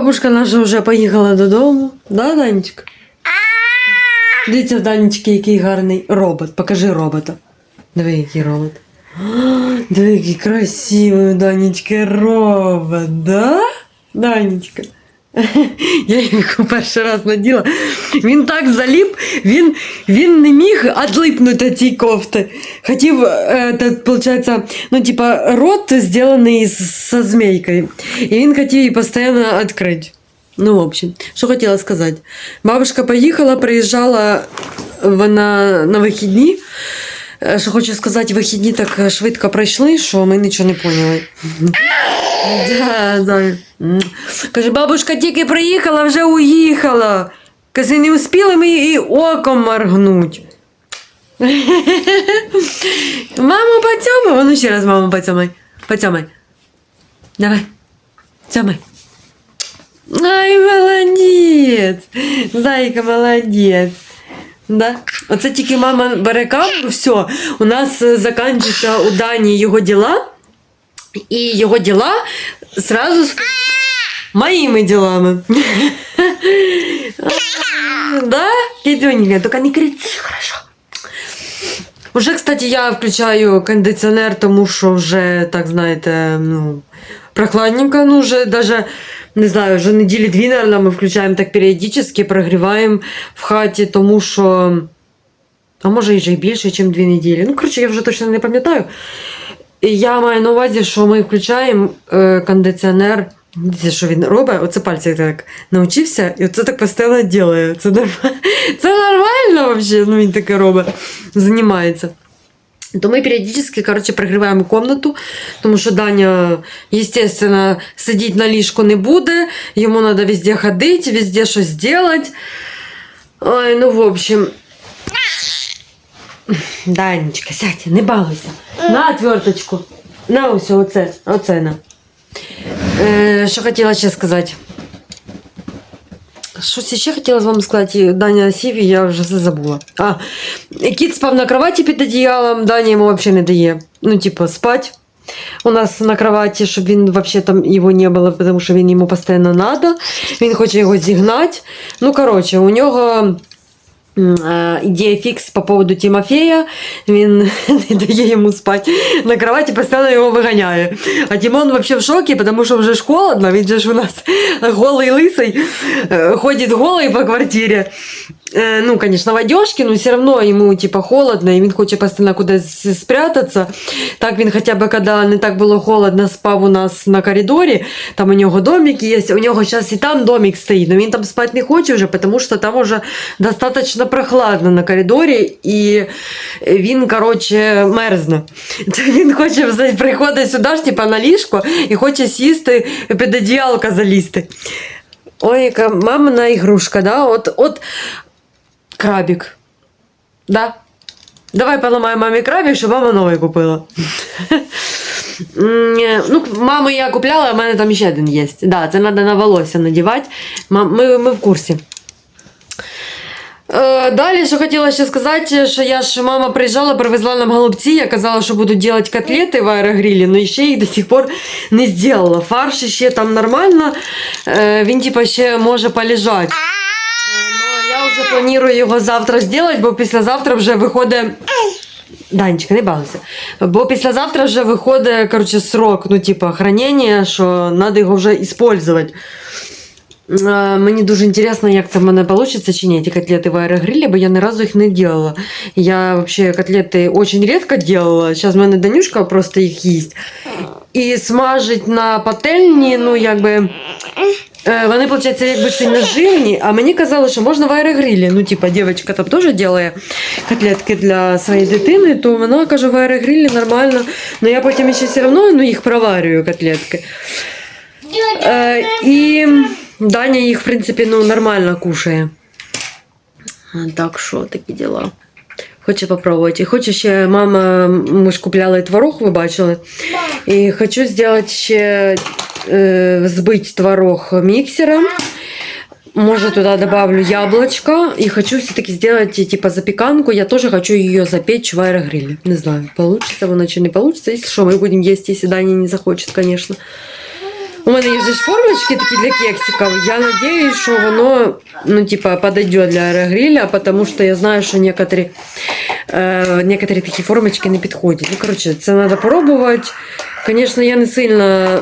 Бабушка наша вже поїхала додому. Да, Данечка? Дивіться, в Данечки, який гарний робот. Покажи робота. Диви, який робот. Диви, який красивий у Данечки робот, да? Данечка. Я його перший раз наділа. Він так заліп, він, він не міг відлипнути від цієї кофти. Хотів, е, та, получается, ну, типа, рот зроблений з- со змейкою. І він хотів її постійно відкрити. Ну, в общем, що хотіла сказати. Бабушка поїхала, приїжджала вона на вихідні. Е, Що хочу сказати, вихідні так швидко пройшли, що ми нічого не поняли. Каже, бабушка тільки приїхала, вже уїхала. Каже, не успіли ми і оком моргнуть. Маму поцьомай. Ну ще раз маму поцьомай. Поцьомай. Давай. Цьомай. Ай, молодець. Зайка, молодець. Да. Оце тільки мама бере камеру, все, у нас е, закінчуються у Дані його діла, і його діла сразу з моїми ділами. Да, Китюнька, только не кричи, хорошо. Уже, кстати, я включаю кондиціонер, тому що вже, так знаєте, ну, прохладненько, ну, вже даже, не знаю, вже неділі дві, наверное, ми включаємо так періодично, прогріваємо в хаті, тому що, а може і більше, ніж дві неділі. Ну, коротше, я вже точно не пам'ятаю. Я маю на увазі, що ми включаємо е, кондиціонер. Дивіться, що він робить, оце пальці так навчився, і оце так постійно робить. Це нормально, це нормально взагалі, ну він таке робить, займається. То ми періодично, коротше, прогріваємо комнату, тому що Даня, естественно, сидіти на ліжку не буде, йому треба везде ходити, везде щось робити. Ой, ну, в общем. Данечка, сядь, не балуйся. На отверточку. На ось оце, оце на. Е, що хотіла ще сказати? Щось ще хотіла з вами сказати, Даня сів, і я вже все забула. А, кіт спав на кроваті під одіялом, Даня йому взагалі не дає. Ну, типу, спать. У нас на кроваті, щоб він вообще там його не було, тому що він йому постійно надо. Він хоче його зігнати. Ну, коротше, у нього ідея фікс по поводу Тимофея. Він не дає йому спати на кроваті, постійно його виганяє. А Тимон вообще в шокі, тому що вже ж холодно, він же ж у нас голий лисий, е, ходить голий по квартирі. Э, ну, конечно, в одежке, но все равно ему типа холодно, и він хоче постоянно кудись спрятаться. Так він хоча б, коли не так було холодно, спав у нас на коридорі, там у нього домик є, у нього зараз і там домик стоїть, но він там спати не хоче вже, тому що там уже достаточно прохладно на коридорі, і він, короче, мерзне. Він хоче приходить сюди ж, типа, на ліжко і хоче сісти під одіялко залізти. Ой, яка мамина ігрушка, да? От, от крабик. Да? Давай поламаємо мамі крабик, щоб мама новий купила. Е, Ну, мами я купляла, а в мене там ще один є. Да, це треба на волосся надівати. Ми, ми в курсі. Е, Далі, що хотіла ще сказати, що я ж мама приїжджала, привезла нам голубці, я казала, що буду робити котлети в аерогрилі, але ще їх до сих пор не зробила. Фарш ще там нормально, е, він типа ще може полежати. Ну, я вже планую його завтра зробити, бо післязавтра вже виходить. Данечка, не балуйся. Бо післязавтра вже виходить короче, срок, ну, типа, хранення, що треба його вже використовувати. Е, Мені дуже інтересно, як це в мене вийде чи ні, ті котлети в аерогрилі, бо я ні разу їх не робила. Я взагалі котлети дуже рідко робила. Зараз в мене Данюшка просто їх їсть. І смажить на пательні, ну, якби. Е, Вони, виходить, якби сильно жирні, а мені казали, що можна в аерогрилі. Ну, типа, дівчинка там теж робить котлетки для своєї дитини, то вона каже, в аерогрилі нормально. Но я потім ще все одно ну, їх проварюю котлетки. Е, і Даня їх, в принципі, ну, нормально кушає. Так що такі діла. Хочу попробувати. І хочу ще, мама, ми ж купляли творог, ви бачили. І хочу зробити ще е, збити творог міксером. Може, туда добавлю яблочко. И хочу все-таки сделать типа запеканку. Я тоже хочу ее запечь в аэрогриле. Не знаю, получится она, чи не получится. Если что, мы будем есть, если Даня не захочет, конечно. У мене є ж формочки такі для кексиків. Я надіюсь, що воно ну, типа, подойдет для аерогриля, тому що я знаю, що некоторі, е, некоторі такі формочки не підходять. Ну, коротше, це треба пробувати. Звісно, я не сильно е,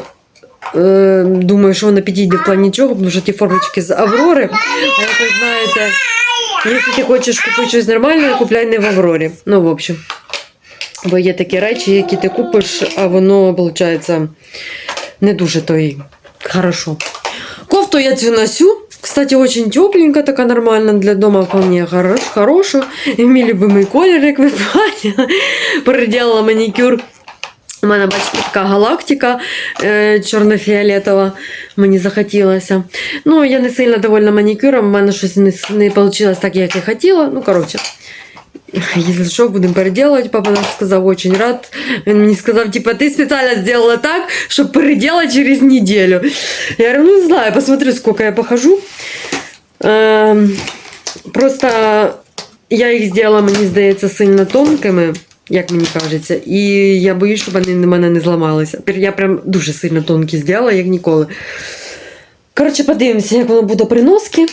думаю, що воно підійде в плані чого, тому що ті формочки з Аврори. А як ви знаєте, якщо ти хочеш купити щось нормальне, купляй не в Аврорі. Ну, в общем. Бо є такі речі, які ти купиш, а воно, виходить, не дуже то й хорошо. Кофту я цю носю. Кстати, очень тепленька, така нормальна для дома вполне хорош, хороша. Мій любимий колір, як ви бачили. Переделала манікюр. У мене, бачите, така галактика е, чорно-фіолетова. Мені захотілося. Ну, я не сильно довольна манікюром, у мене щось не, не вийшло так, як я хотіла. Ну, коротше. Если что, будем переделывать. Папа наш сказал, очень рад. Он мне сказал, типа, ты специально сделала так, чтобы переделать через неделю. Я говорю, ну не знаю, посмотрю, сколько я похожу. Ем, просто я їх зробила, мені здається, сильно тонкими, Як мені кажеться, і я боюсь, щоб вони на мене не зламалися. Я прям дуже сильно тонкі зробила, як ніколи. Коротше, подивимося, як воно буде при носці.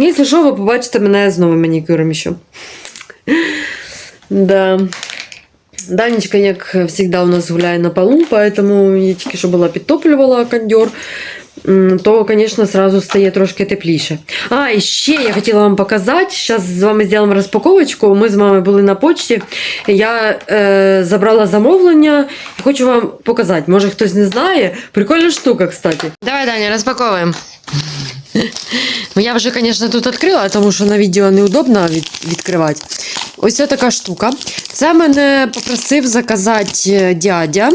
Якщо що, ви побачите мене з новим манікюром ще. Да. Данечка, як завжди, у нас гуляє на полу, поэтому я тільки що була підтоплювала кондьор, то, звісно, сразу стає трошки тепліше. А, і ще я хотіла вам показати. Зараз з вами зробимо розпаковочку. Ми з вами були на почті. Я е, забрала замовлення і хочу вам показати. Може, хтось не знає. Прикольна штука, кстати. Давай, Даня, розпаковуємо. Ну, я вже, звісно, тут відкрила, тому що на відео неудобно від, відкривати. Ось ця така штука. Це мене попросив заказати е, дядя.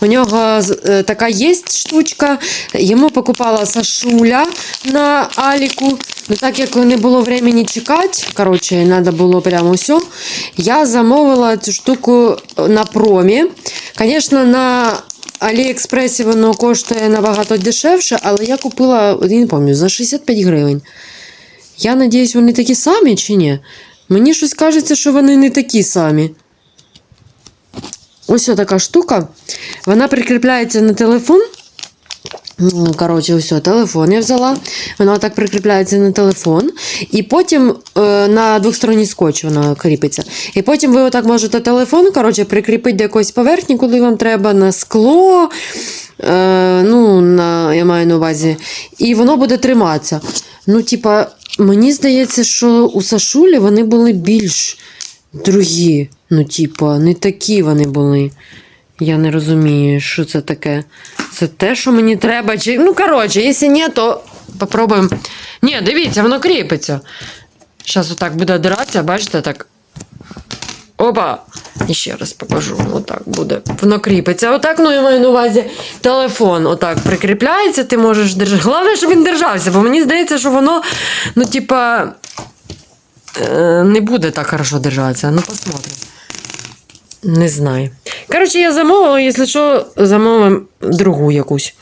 У нього е, така є штучка. Йому покупала Сашуля на Аліку. Ну, так як не було времени чекати, коротше, треба було прямо все. Я замовила цю штуку на промі. Звісно, на Аліекспресі воно коштує набагато дешевше, але я купила, я не пам'ятаю, за 65 гривень. Я надіюсь, вони такі самі чи ні? Мені щось кажеться, що вони не такі самі. Ось така штука. Вона прикріпляється на телефон. Коротше, ось телефон я взяла. Вона так прикріпляється на телефон. І потім е, на двосторонній скотч вона кріпиться. І потім ви отак можете телефон коротше, прикріпити до якоїсь поверхні, куди вам треба, на скло. Е, ну, на, я маю на увазі. І воно буде триматися. Ну, типа, мені здається, що у Сашулі вони були більш другі. Ну, типа, не такі вони були. Я не розумію, що це таке. Це те, що мені треба. Чи... Ну, коротше, якщо ні, то попробуємо. Ні, дивіться, воно кріпиться. Зараз отак буде диратися, бачите, так. Опа! І ще раз покажу. Отак буде. Воно кріпиться. Отак, ну я маю на увазі телефон. Отак прикріпляється, ти можеш держати. Головне, щоб він держався, бо мені здається, що воно, ну, типа, е, не буде так хорошо держатися. Ну, посмотрим. Не знаю. Коротше, я замовила, якщо що, замовимо другу якусь.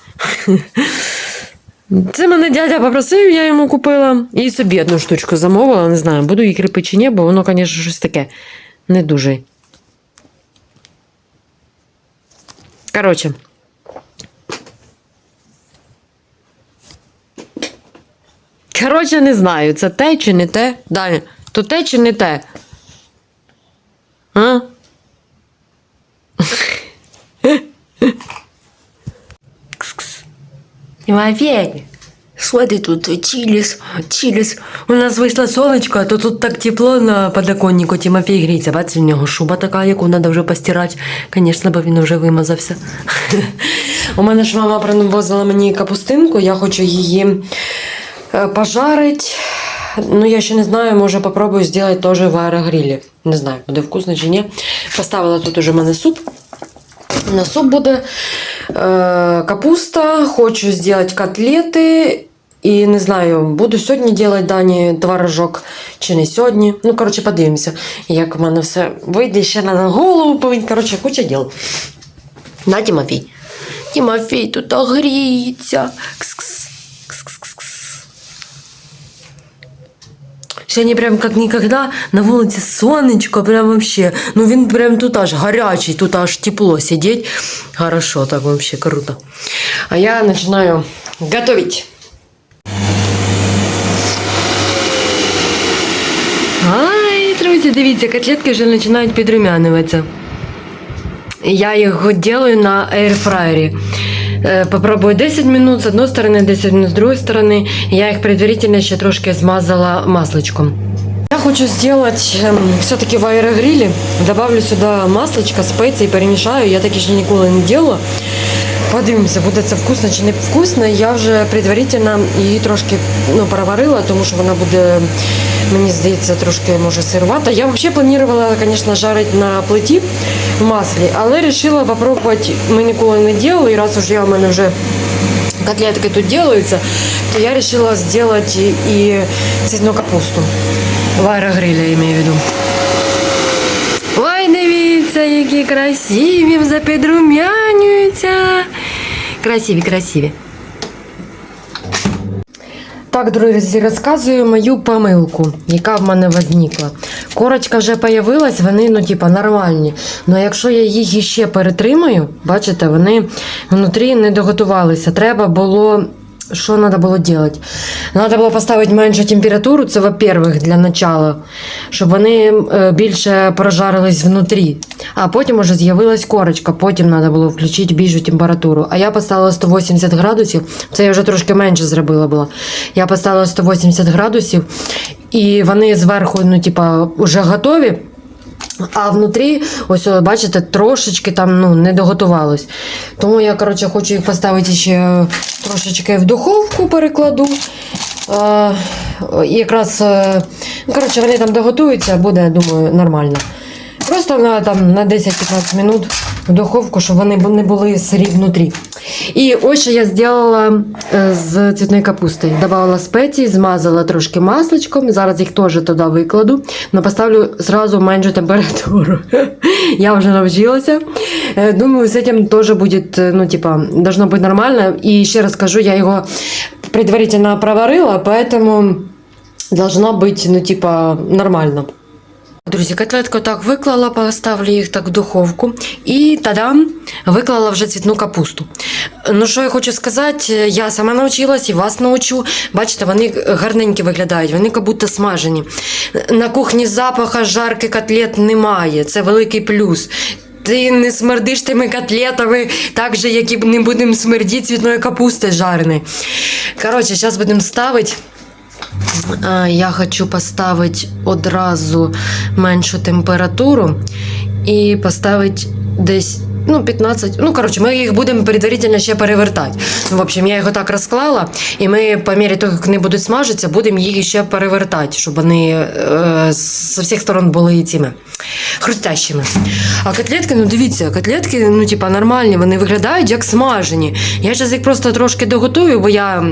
Це мене дядя попросив, я йому купила. І собі одну штучку замовила, не знаю, буду її кріпити чи ні, бо воно, звісно, щось таке не дуже. Коротше. Коротше, не знаю, це те чи не те. Даня, то те чи не те? А? Что ты тут чилис, чилис? У нас вийшло сонечко, а то тут так тепло на подоконнику. Тимофій гріється. Бачите, у нього шуба така, яку треба вже постирати. Звісно, бо він вже вимазався. У мене ж мама привозила мені капустинку, я хочу її е, пожарити. Ну, я ще не знаю, може попробую зробити теж в аерогрилі. Не знаю, буде вкусно чи ні. Поставила тут уже в мене суп. На суп буде е, капуста, хочу зробити котлети. І не знаю, буду сьогодні робити дані творожок чи не сьогодні. Ну, коротше, подивимося, як в мене все вийде ще на голову повинен. Коротше, куча діл. На, Тимофій. Тимофій тут огріється. Кс-кс-кс-кс. Сьогодні прям як ніколи на вулиці сонечко, прям вообще. Ну він прям тут аж гарячий, тут аж тепло сидеть. Хорошо, так вообще круто. А я починаю готовить. Ай, друзі, дивіться, котлетки вже починають підрумянюватися. Я їх делаю на airfryer. Е, Попробую 10 минут з одної сторони, 10 минут з другої сторони. Я їх предварительно ще трошки змазала масличком. Я хочу сделать ем, все-таки в аэрогриле. Добавлю сюда маслечко, спеції, перемішаю. Я таке ще ніколи не делала. Подивимося, буде це вкусно чи не вкусно. Я вже предварительно її трошки ну, проварила, тому що вона буде, мені здається, трошки може сирувата. Я взагалі планувала, звісно, жарити на плиті маслі, але вирішила спробувати. Ми ніколи не робили, і раз уж я в мене вже котлетки тут делаются, то я решила сделать и, и цветную капусту. В аэрогриле, я имею в виду. Ой, дивіться, які красиві, запідрумянюються. Красиві, красиві. Так, друзі, розказую мою помилку, яка в мене возникла. Корочка вже появилась, вони, ну, типа, нормальні. Але якщо я їх іще перетримаю, бачите, вони внутрі не доготувалися. Треба було. Що треба було робити? Треба було поставити меншу температуру, це, во-первых, для начала, щоб вони е, більше прожарились внутрі. А потім уже з'явилась корочка, потім треба було включити більшу температуру. А я поставила 180 градусів, це я вже трошки менше зробила була. Я поставила 180 градусів, і вони зверху, ну, типа, вже готові. А внутрі, ось бачите, трошечки там ну, не доготувалось. Тому я, коротше, хочу їх поставити ще трошечки в духовку перекладу. Е, і якраз, е, ну, коротше, вони там доготуються, буде, думаю, нормально. Просто на, там, на 10-15 минут в духовку, щоб вони не були сирі внутрі. І ось що я зробила е, з цвітної капусти. Добавила спеції, змазала трошки масличком. Зараз їх теж туди викладу. але поставлю зразу меншу температуру. Я вже навчилася. Е, Думаю, з цим теж буде, е, ну, типа, должно бути нормально. І ще раз кажу, я його предварительно проварила, поэтому должно бути, ну, типа, нормально. Друзі, котлетку так виклала, поставлю їх так в духовку. І тадам, виклала вже цвітну капусту. Ну, що я хочу сказати, я сама навчилась і вас научу. Бачите, вони гарненькі виглядають, вони як будто смажені. На кухні запаха жарки котлет немає. Це великий плюс. Ти не смердиш тими котлетами, так же, як і не будемо смердіти цвітною капустою жареною. Коротше, зараз будемо ставити. Я хочу поставити одразу меншу температуру і поставити десь ну, 15. Ну, коротше, ми їх будемо предварительно ще перевертати. В общем, я його так розклала, і ми по мірі того, як вони будуть смажитися, будемо їх ще перевертати, щоб вони е, з всіх сторон були цими хрустящими. А котлетки, ну дивіться, котлетки, ну, типа, нормальні, вони виглядають як смажені. Я зараз їх просто трошки доготую, бо я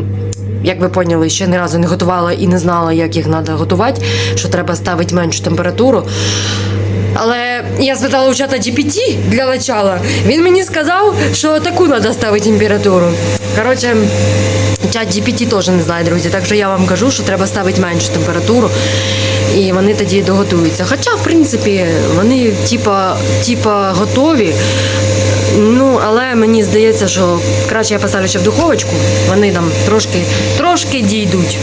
як ви поняли, ще ні разу не готувала і не знала, як їх треба готувати, що треба ставити меншу температуру. Але я спитала у чата GPT для начала. Він мені сказав, що таку треба ставити температуру. Коротше, чат GPT теж не знає, друзі. Так що я вам кажу, що треба ставити меншу температуру. І вони тоді доготуються. Хоча, в принципі, вони типа, готові. Ну, але мені здається, що краще я поставлю ще в духовочку. Вони там трошки, трошки дійдуть.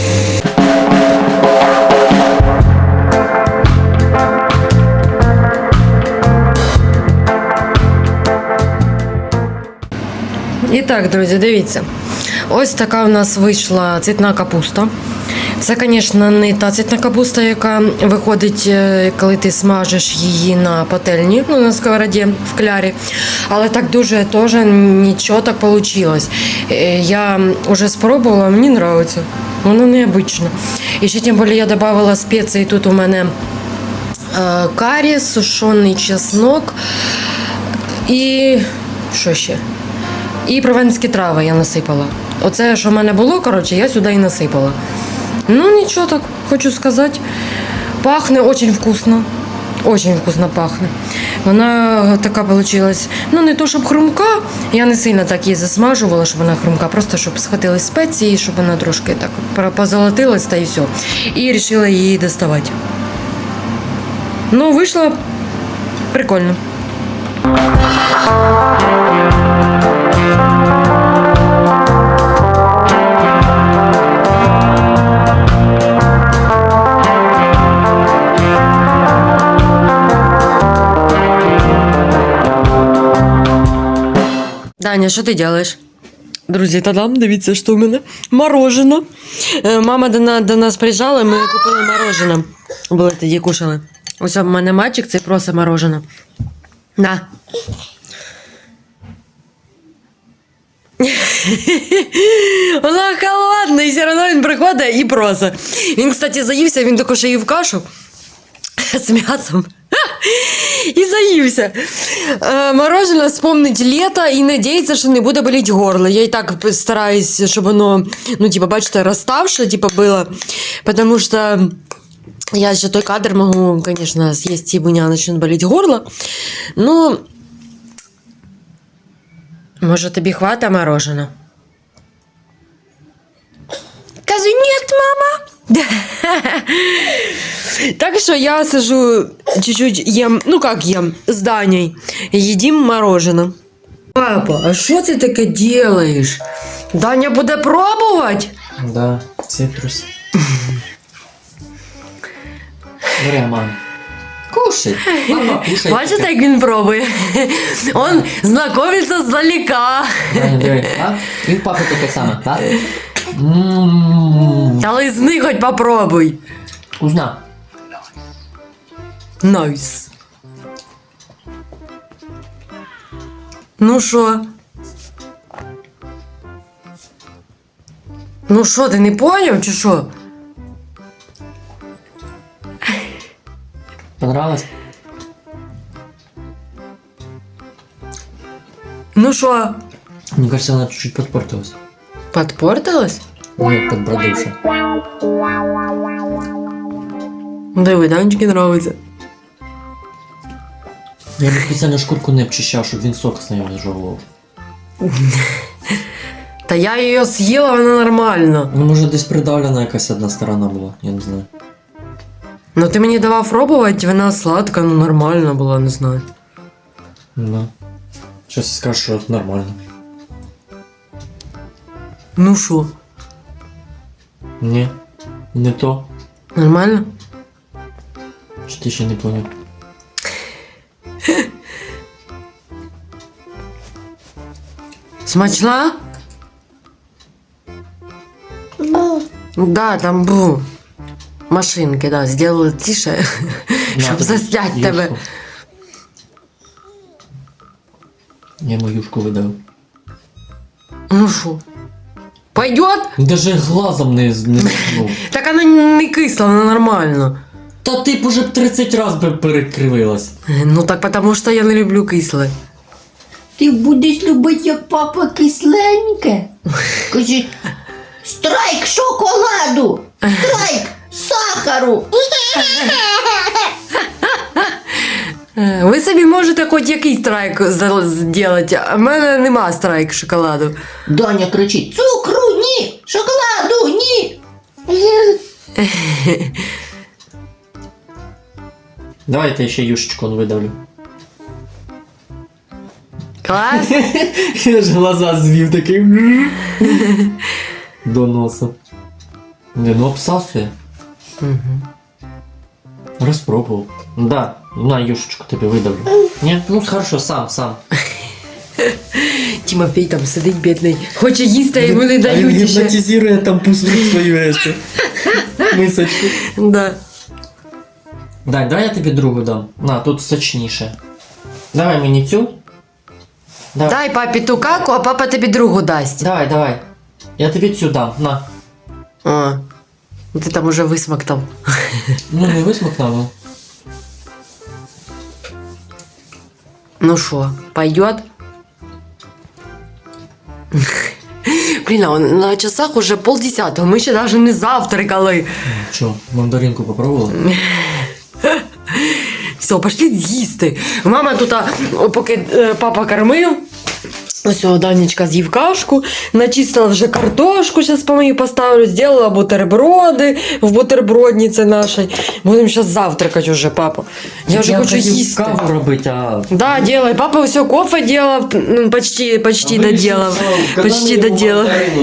І так, друзі, дивіться. Ось така у нас вийшла цвітна капуста. Це, звісно, не та цвітна капуста, яка виходить, е, коли ти смажиш її на пательні, ну, на сковороді в клярі. Але так дуже теж нічого так вийшло. Я вже спробувала, мені подобається. Воно необычно. І ще тим більше я додавала спеції. Тут у мене е, карі, сушений чеснок і що ще? І прованські трави я насипала. Оце, що в мене було, коротше, я сюди і насипала. Ну, нічого так, хочу сказати. Пахне дуже вкусно. Очень вкусно пахне. Вона така вийшла, ну не то щоб хрумка, я не сильно так її засмажувала, щоб вона хрумка, просто щоб схватили спеції, щоб вона трошки так позолотилась та і все. І вирішила її доставати. Ну, вийшло прикольно. Даня, що ти робиш? Друзі, та дам, дивіться, що в мене. Морожено. Е, Мама до, до нас приїжджала, ми купили мороженое. Були тоді кушали. Ось в мене мальчик, це просто мороженое. На. Вона холодна, і все одно він приходить і просить. Він, кстати, заївся, він також їв кашу з м'ясом. І заївся. Е, Мороженое вспомнить лето і надіється, що не буде боліти горло. Я і так стараюсь, щоб воно, ну, типа, бачите, розставше, типа, було. Потому что я еще той кадр могу, конечно, съесть, и у меня начнет болеть горло. Ну, може, тобі хвата мороженого? Кажи, нет, мама. Так что я сижу чуть-чуть ем, ну как ем, с Даней. Едим мороженое. Папа, а что ты таке делаешь? Даня буде пробовать? Да, цитрус. Бери, мам. Кушай. Мама, кушай. Бачите, як він пробує? Он знайомиться здалека. Даня, диви. А? І в папи таке саме, так? Та лизни хоч попробуй. Вкусно. Найс. Ну що? Ну що, ти не поняв, чи що? Понравилось? Ну що? Мне кажется, она чуть-чуть подпортилась. Подпортилась? Нет, подбродившая. Диви, Данечки нравиться. Я бы специально шкурку не обчищав, щоб він сок з нею не жовував. Та я її з'їла, вона нормально. Ну, може, десь придавлена якась одна сторона була, я не знаю. Ну ти мені давав пробувати, вона сладка, ну нормальна була, не знаю. Да. Щось скажеш, що нормально. Ну що, Ні, не то. нормально? Чи ти ще не поняв? Смачна? Да, там був. Машинки, да, сделали тише, щоб тобі заснять юшку. тебе. Я йому юшку видав. Ну що? Пойдет? Даже глазом не, з- не звернув. Так вона не кисла, вона нормально. Та ти б уже 30 раз би перекривилась. Ну так потому що я не люблю кисле. Ти будеш любити, як папа кисленьке. Кажи, страйк шоколаду! Страйк сахару! Е, Ви собі можете хоч якийсь страйк зробити, а в мене нема страйк шоколаду. Доня кричить: цукру ні! Шоколаду ні! Давайте я ще юшечку видавлю. Клас? Я ж глаза звів такий. До носа. Не, ну обсасує. Розпробував. Да, на юшечку тобі видавлю. Ні? Ну хорошо, сам, сам. Тимофій там сидить бідний. Хоче їсти, а йому не дають ще. гіпнотизує там пусту свою ешку. Мисочку. Да. Дай, давай я тобі другу дам. На, тут сочніше. Давай мені цю. Давай, Дай папі ту каку, а папа тобі другу дасть. давай, давай. Я тобі цю дам. На. А, ну ти там уже висмактав. Ну, не висмикнув, ну. Що, пойдет? Блін, а он на часах уже полдесятого, ми ще навіть не завтракали. Що, мандаринку попробувала? Все, пошли з'їсти. Мама тут, а, поки е, папа кормив. Ось Данечка з'їв кашку, начистила вже картошку, зараз помию поставлю, зробила бутерброди в бутербродниці нашій. Будемо зараз завтракати уже, папа. Я вже хочу хотів їсти. каву робити, а... Да, делай. Папа все кофе делал, ну, почти, почти коли Почти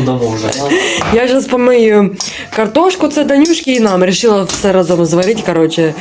дамо? Я сейчас помию картошку, це Данюшки і нам. Решила все разом зварити, короче.